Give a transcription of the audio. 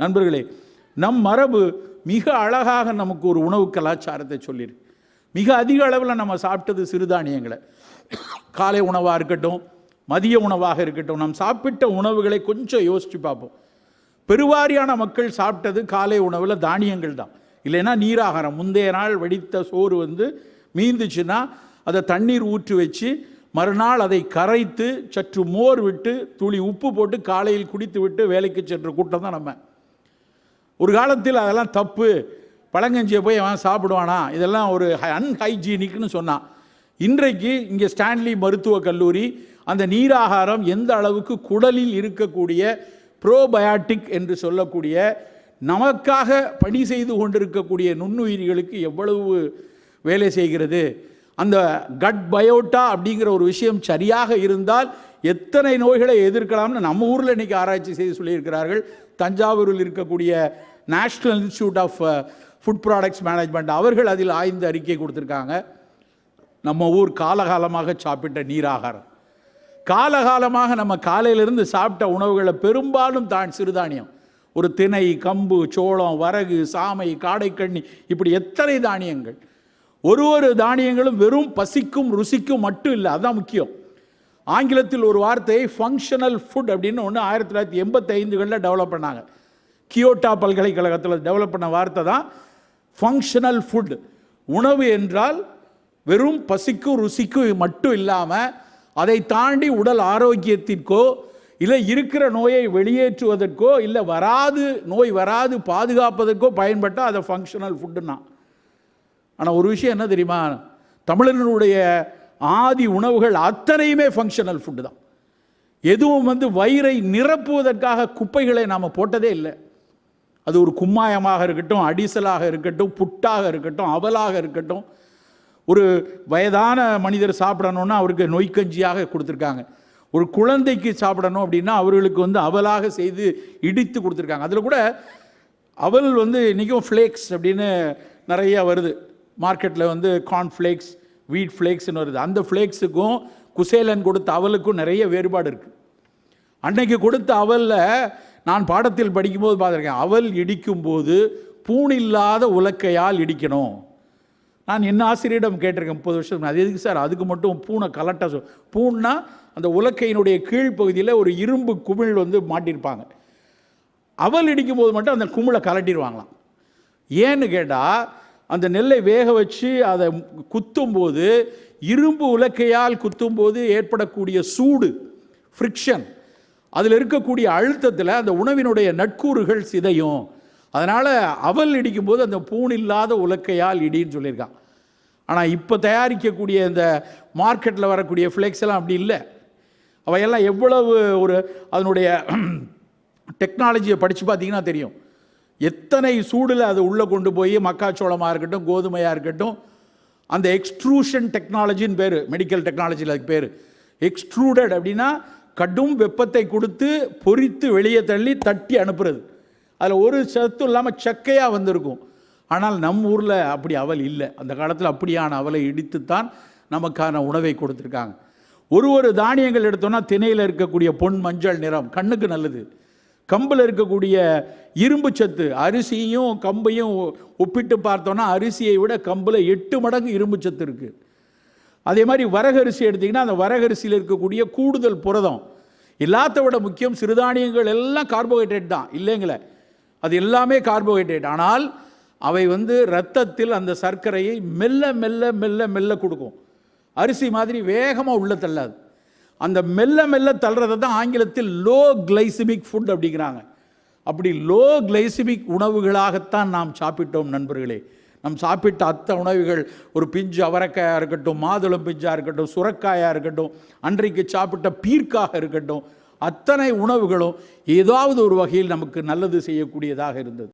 நண்பர்களே நம் மரபு மிக அழகாக நமக்கு ஒரு உணவு கலாச்சாரத்தை சொல்லியிருக்கு மிக அதிக அளவில் நம்ம சாப்பிட்டது சிறுதானியங்களை. காலை உணவாக இருக்கட்டும் மதிய உணவாக இருக்கட்டும் நாம் சாப்பிட்ட உணவுகளை கொஞ்சம் யோசித்து பார்ப்போம் பெருவாரியான மக்கள் சாப்பிட்டது காலை உணவில் தானியங்கள் தான். இல்லைன்னா நீராகாரம். முந்தைய நாள் வெடித்த சோறு வந்து மீந்துச்சுன்னா அதை தண்ணீர் ஊற்றி வச்சு மறுநாள் அதை கரைத்து சற்று மோர் விட்டு துளி உப்பு போட்டு காலையில் குடித்து விட்டு வேலைக்கு சென்ற கூட்டம் தான் நம்ம. ஒரு காலத்தில் அதெல்லாம் தப்பு. பழங்கஞ்சியை போய் அவன் சாப்பிடுவானா? இதெல்லாம் ஒரு அன்ஹைஜீனிக்னு சொன்னான். இன்றைக்கு இங்கே ஸ்டான்லி மருத்துவக் கல்லூரி அந்த நீராகாரம் எந்த அளவுக்கு குடலில் இருக்கக்கூடிய ப்ரோபயாட்டிக் என்று சொல்லக்கூடிய நமக்காக பணி செய்து கொண்டிருக்கக்கூடிய நுண்ணுயிரிகளுக்கு எவ்வளவு வேலை செய்கிறது? அந்த கட் பயோட்டா அப்படிங்கிற ஒரு விஷயம் சரியாக இருந்தால் எத்தனை நோய்களை எதிர்க்கலாம்னு நம்ம ஊரில் இன்றைக்கி ஆராய்ச்சி செய்து சொல்லியிருக்கிறார்கள். தஞ்சாவூரில் இருக்கக்கூடிய national institute of food products management அவர்கள் அதில் ஆய்ந்து அறிக்கை கொடுத்துருக்காங்க. நம்ம ஊர் காலகாலமாக சாப்பிட்ட நீராகாரம். காலகாலமாக நம்ம காலையிலிருந்து சாப்பிட்ட உணவுகளை பெரும்பாலும் தான் சிறுதானியம். ஒரு திணை கம்பு சோளம் வரகு சாமை காடைக்கண்ணி இப்படி எத்தனை தானியங்கள். ஒரு ஒரு தானியங்களும் வெறும் பசிக்கும் ருசிக்கும் மட்டும் இல்லை அதுதான் முக்கியம். ஆங்கிலத்தில் ஒரு வார்த்தையை ஃபங்க்ஷனல் ஃபுட் அப்படின்னு ஒன்று ஆயிரத்தி தொள்ளாயிரத்தி எண்பத்தைந்துகளில் டெவலப் பண்ணாங்க. கியோட்டா பல்கலைக்கழகத்தில் டெவலப் பண்ண வார்த்தை தான் ஃபங்க்ஷனல் ஃபுட் உணவு என்றால் வெறும் பசிக்கும் ருசிக்கும் மட்டும் இல்லாமல் அதை தாண்டி உடல் ஆரோக்கியத்திற்கோ இல்லை இருக்கிற நோயை வெளியேற்றுவதற்கோ இல்லை வராது நோய் வராது பாதுகாப்பதற்கோ பயன்பட்டால் அதை ஃபங்க்ஷனல் ஃபுட்டுன்னா ஆனால் ஒரு விஷயம் என்ன தெரியுமா? தமிழர்களுடைய ஆதி உணவுகள் அத்தனையுமே ஃபங்க்ஷனல் ஃபுட்டு தான். எதுவும் வந்து வயிறை நிரப்புவதற்காக குப்பைகளை நாம் போட்டதே இல்லை. அது ஒரு கும்மாயமாக இருக்கட்டும் அடிசலாக இருக்கட்டும் புட்டாக இருக்கட்டும் அவலாக இருக்கட்டும். ஒரு வயதான மனிதர் சாப்பிடணுன்னா அவருக்கு நொய்க்கஞ்சியாக கொடுத்துருக்காங்க. ஒரு குழந்தைக்கு சாப்பிடணும் அப்படின்னா அவர்களுக்கு வந்து அவலாக செய்து இடித்து கொடுத்துருக்காங்க. அதில் கூட அவல் வந்து இன்றைக்கும் ஃப்ளேக்ஸ் அப்படின்னு நிறைய வருது. மார்க்கெட்டில் வந்து கார்ன் ஃப்ளேக்ஸ் வீட் ஃப்ளேக்ஸ்னு வருது. அந்த ஃப்ளேக்ஸுக்கும் குசேலன் கொடுத்த அவலுக்கும் நிறைய வேறுபாடு இருக்குது அன்னைக்கு கொடுத்த அவலில் நான் பாடத்தில் படிக்கும்போது பார்த்துருக்கேன். அவல் இடிக்கும்போது பூணில்லாத உலக்கையால் இடிக்கணும். நான் என்ன ஆசிரியரிடம் கேட்டிருக்கேன் முப்பது வருஷம் அது எதுக்கு சார்? அதுக்கு மட்டும் பூனை கலட்ட சொல். பூன்னா அந்த உலக்கையினுடைய கீழ்ப்பகுதியில் ஒரு இரும்பு குமிழ் வந்து மாட்டியிருப்பாங்க. அவல் இடிக்கும் போது மட்டும் அந்த குமிழை கலட்டிடுவாங்களாம். ஏன்னு கேட்டால் அந்த நெல்லை வேக வச்சு அதை குத்தும்போது இரும்பு உலக்கையால் குத்தும்போது ஏற்படக்கூடிய சூடு ஃப்ரிக்ஷன் அதில் இருக்கக்கூடிய அழுத்தத்தில் அந்த உணவினுடைய நட்கூறுகள் சிதையும். அதனால் அவல் இடிக்கும்போது அந்த பூண் இல்லாத உலக்கையால் இடின்னு சொல்லியிருக்கான். ஆனால் இப்போ தயாரிக்கக்கூடிய இந்த மார்க்கெட்டில் வரக்கூடிய ஃப்ளெக்ஸ் எல்லாம் அப்படி இல்லை. அவையெல்லாம் எவ்வளவு ஒரு அதனுடைய டெக்னாலஜியை படித்து பார்த்தீங்கன்னா தெரியும். எத்தனை சூடில் அது உள்ளே கொண்டு போய் மக்காச்சோளமாக இருக்கட்டும் கோதுமையாக இருக்கட்டும் அந்த எக்ஸ்ட்ரூஷன் டெக்னாலஜின்னு பேர் மெடிக்கல் டெக்னாலஜியில் அதுக்கு பேர். எக்ஸ்ட்ரூடட் அப்படின்னா கடும் வெப்பத்தை கொடுத்து பொரித்து வெளியே தள்ளி தட்டி அனுப்புறது. அதில் ஒரு சத்தும் இல்லாமல் சக்கையாக வந்திருக்கும். ஆனால் நம் ஊரில் அப்படி அவல் இல்லை. அந்த காலத்தில் அப்படியான அவலை இடித்துத்தான் நமக்கான உணவை கொடுத்துருக்காங்க. ஒரு ஒரு தானியங்கள் எடுத்தோன்னா திணையில் இருக்கக்கூடிய பொன் மஞ்சள் நிறம் கண்ணுக்கு நல்லது. கம்பில் இருக்கக்கூடிய இரும்பு சத்து அரிசியும் கம்பையும் ஒப்பிட்டு பார்த்தோன்னா அரிசியை விட கம்பில் எட்டு மடங்கு இரும்பு சத்து இருக்குது அதே மாதிரி வரகரிசி எடுத்திங்கன்னா அந்த வரகரிசியில் இருக்கக்கூடிய கூடுதல் புரதம். எல்லாத்த விட முக்கியம் சிறுதானியங்கள் எல்லாம் கார்போஹைட்ரேட் தான் இல்லைங்களே? அது எல்லாமே கார்போஹைட்ரேட். ஆனால் அவை வந்து ரத்தத்தில் அந்த சர்க்கரையை மெல்ல மெல்ல மெல்ல மெல்ல கொடுக்கும். அரிசி மாதிரி வேகமாக உள்ள தள்ளாது. அந்த மெல்ல மெல்ல தள்ளுறதை தான் ஆங்கிலத்தில் லோ கிளைசிமிக் ஃபுட் அப்படிங்கிறாங்க. அப்படி லோ கிளைசிமிக் உணவுகளாகத்தான் நாம் சாப்பிட்டோம் நண்பர்களே. நம் சாப்பிட்ட அத்த உணவுகள் ஒரு பிஞ்சு அவரைக்காயாக இருக்கட்டும் மாதுளம் பிஞ்சாக இருக்கட்டும் சுரக்காயாக இருக்கட்டும் அன்றைக்கு சாப்பிட்ட பீர்க்காக இருக்கட்டும் அத்தனை உணவுகளும் ஏதாவது ஒரு வகையில் நமக்கு நல்லது செய்யக்கூடியதாக இருந்தது.